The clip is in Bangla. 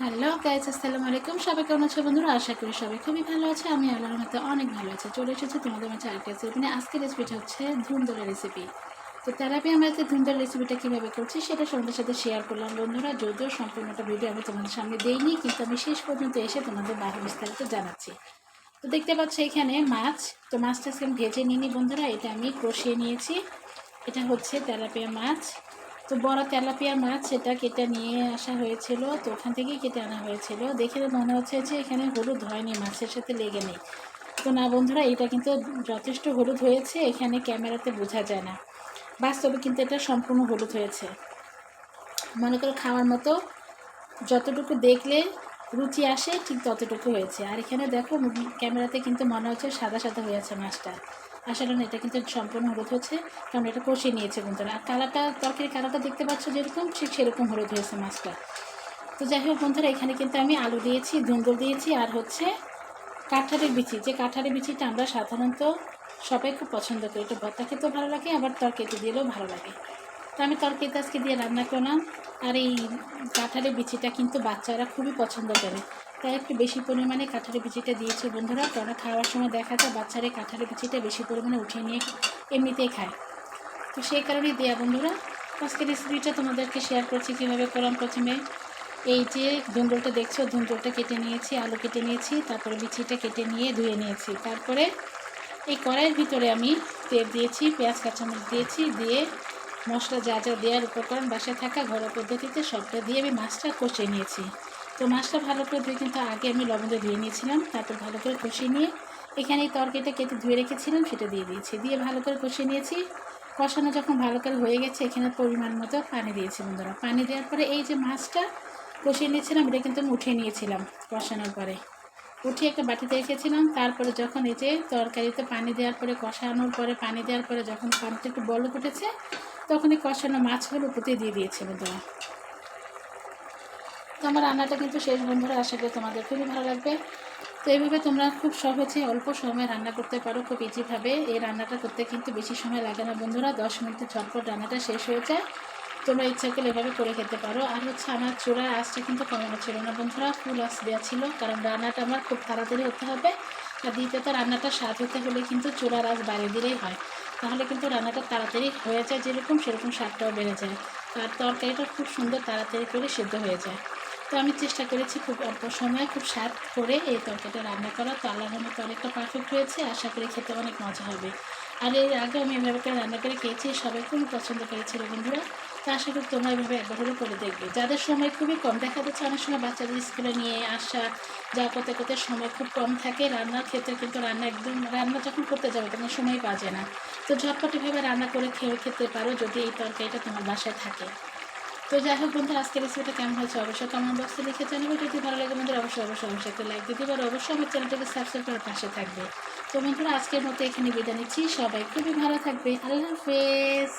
হ্যালো গাইজ আসসালামু আলাইকুম। সবাই কেমন আছে বন্ধুরা? আশা করি সবাই খুবই ভালো আছে। আমি আল্লাহর মধ্যে অনেক ভালো আছে। চলে এসেছি তোমাদের মাঝে আরেকটা রেসিপি নিয়ে। আজকের রেসিপিটা হচ্ছে ধুন্দলের রেসিপি তো তেলাপি আমরা যে ধুন্দল রেসিপিটা কীভাবে করছি সেটা তোমাদের সাথে শেয়ার করলাম বন্ধুরা। যদিও সম্পূর্ণটা ভিডিও আমি তোমাদের সামনে দেইনি, কিন্তু আমি শেষ পর্যন্ত এসে তোমাদের বাকি বিস্তারিত জানাচ্ছি। তো দেখতে পাচ্ছ এখানে মাছ। তো মাছটা আমি ভেজে নিইনি বন্ধুরা, এটা আমি কষিয়ে নিয়েছি। এটা হচ্ছে তেলাপিয়া মাছ। তো বড় তেলাপিয়া মাছ সেটা কেটে নিয়ে আসা হয়েছিল, তো ওখান থেকেই কেটে আনা হয়েছিল। দেখে মনে হচ্ছে যে এখানে হলুদ হয়নি, মাছের সাথে লেগে নেই। তো না বন্ধুরা, এটা কিন্তু যথেষ্ট হলুদ হয়েছে, এখানে ক্যামেরাতে বোঝা যায় না। বাস্তবে কিন্তু এটা সম্পূর্ণ হলুদ হয়েছে। মনে করো খাওয়ার মতো যতটুকু দেখলে রুচি আসে ঠিক ততটুকু হয়েছে। আর এখানে দেখো ক্যামেরাতে কিন্তু মনে হচ্ছে সাদা সাদা হয়েছে মাছটা। আসলে এটা কিন্তু সম্পূর্ণ হলুদ হচ্ছে, কারণ এটা কষিয়ে নিয়েছে বন্ধুরা। আর কালারটা তরকারি কালারটা দেখতে পাচ্ছ যেরকম, ঠিক সেরকম হলুদ হয়েছে মাছটা। তো যাই হোক বন্ধুরা, এখানে কিন্তু আমি আলু দিয়েছি, ধুন্দুল দিয়েছি, আর হচ্ছে কাঁঠালের বিচি। যে কাঁঠালের বিচিটা আমরা সাধারণত সবাই খুব পছন্দ করি। এটা ভর্তা খেতেও ভালো লাগে, আবার তরকারিতে দিলেও ভালো লাগে। তো আমি তরকারিতে আজকে দিয়ে রান্না করলাম। আর এই কাঁঠালের বিচিটা কিন্তু বাচ্চারা খুবই পছন্দ করে। তাই একটু বেশি পরিমাণে কাঁঠালের বিচিটা দিয়েছে বন্ধুরা। কারণ খাওয়ার সময় দেখা যায় বাচ্চারা কাঁঠালের বিচিটা বেশি পরিমাণে উঠিয়ে নিয়ে এমনিতেই খায়। তো সেই কারণেই দেয়া বন্ধুরা আজকে রেসিপিটা তোমাদেরকে শেয়ার করছি কীভাবে করলাম প্রথমে। এই যে ধুন্দুলটা দেখছ, ধুন্দুলটা কেটে নিয়েছি, আলু কেটে নিয়েছি, তারপরে বিচিটা কেটে নিয়ে ধুয়ে নিয়েছি। তারপরে এই কড়াইয়ের ভিতরে আমি তেল দিয়েছি, পেঁয়াজ, কাঁচামরিচ দিয়েছি, দিয়ে মশলা যা যা দেওয়ার উপকরণ বাসায় থাকা ঘরোয়া পদ্ধতিতে সবটা দিয়ে আমি মাছটা কষিয়ে নিয়েছি। তো মাছটা ভালো করে ধুয়ে কিন্তু আগে আমি লবণটা ধুয়ে নিয়েছিলাম, তারপর ভালো করে কষিয়ে নিয়ে এখানে এই তরকারিটা কেটে ধুয়ে রেখেছিলাম, সেটা দিয়ে দিয়েছি। দিয়ে ভালো করে কষিয়ে নিয়েছি। কষানো যখন ভালো করে হয়ে গেছে, এখানে পরিমাণ মতো পানি দিয়েছি বন্ধুরা। পানি দেওয়ার পরে এই যে মাছটা কষিয়ে নিয়েছিলাম, এটা কিন্তু আমি উঠিয়ে নিয়েছিলাম কষানোর পরে। উঠিয়ে একটা বাটিতে রেখেছিলাম, তারপরে যখন এই যে তরকারিতে পানি দেওয়ার পরে, কষানোর পরে, পানি দেওয়ার পরে যখন পানিটা একটু বলক উঠেছে তখন এই কষানো মাছগুলো পুঁতে দিয়ে দিয়েছে বন্ধুরা তো। আমার রান্নাটা কিন্তু শেষ, বন্ধুরা, আশা করি তোমাদের খুবই ভালো লাগবে। তো এইভাবে তোমরা খুব সহজে অল্প সময়ে রান্না করতে পারো খুব ইজিভাবে এই রান্নাটা করতে কিন্তু বেশি সময় লাগে না, বন্ধুরা। দশ মিনিটে ঝটপট রান্নাটা শেষ হয়ে যায়। তোমরা ইচ্ছা করলে এভাবে করে খেতে পারো। আর হচ্ছে আমার চোরা আঁচটা কিন্তু কমানো ছিল না বন্ধুরা ফুল আঁচ দেওয়া ছিল। কারণ রান্নাটা আমার খুব তাড়াতাড়ি হতে হবে। আর দ্বিতীয়ত, রান্নাটা স্বাদ হতে হলে কিন্তু চূড়ার আঁচ বাইরে দিলেই হয়। তাহলে কিন্তু রান্নাটা তাড়াতাড়ি হয়ে যায়, যেরকম সেরকম স্বাদটাও বেড়ে যায়। আর তরকারিটা খুব সুন্দর তাড়াতাড়ি করে সেদ্ধ হয়ে যায়। তো আমি চেষ্টা করেছি খুব অল্প সময়ে খুব স্বাদ করে এই তরকারিটা রান্না করা। তো আল্লাহর মতো অনেকটা পারফেক্ট হয়েছে, আশা করি খেতে অনেক মজা হবে। আর এর আগে আমি এভাবে রান্না করে খেয়েছি, সবাই খুবই পছন্দ করেছিল বন্ধুরা। তো আশা করি তোমরা এভাবে একবার করে দেখবে। যাদের সময় খুবই কম দেখা যাচ্ছে, অনেক সময় বাচ্চাদের স্কুলে নিয়ে আসা যা করতে করতে সময় খুব কম থাকে। রান্নার ক্ষেত্রে কিন্তু রান্না একদম, রান্না যখন করতে যাবে তখন সময় বাজে না। তো ঝটপট এভাবে রান্না করে খেয়ে খেতে পারো যদি এই তরকারিটা তোমার বাসায় থাকে। তো যাই হোক বন্ধুরা, আজকের রেসিপিটা কেমন হয়েছে অবশ্যই কমেন্ট বক্সে লিখে জানাবে যদি ভালো লাগে বন্ধুরা অবশ্যই অবশ্যই অবশ্যই একটা লাইক দিতে পারো অবশ্যই আমার চ্যানেলটাকে সাবস্ক্রাইব করে পাশে থাকবে। তো বন্ধুরা, আজকের মতো এখানে বিদায় নিচ্ছি। সবাই খুবই ভালো থাকবে। আল্লাহ হাফেজ।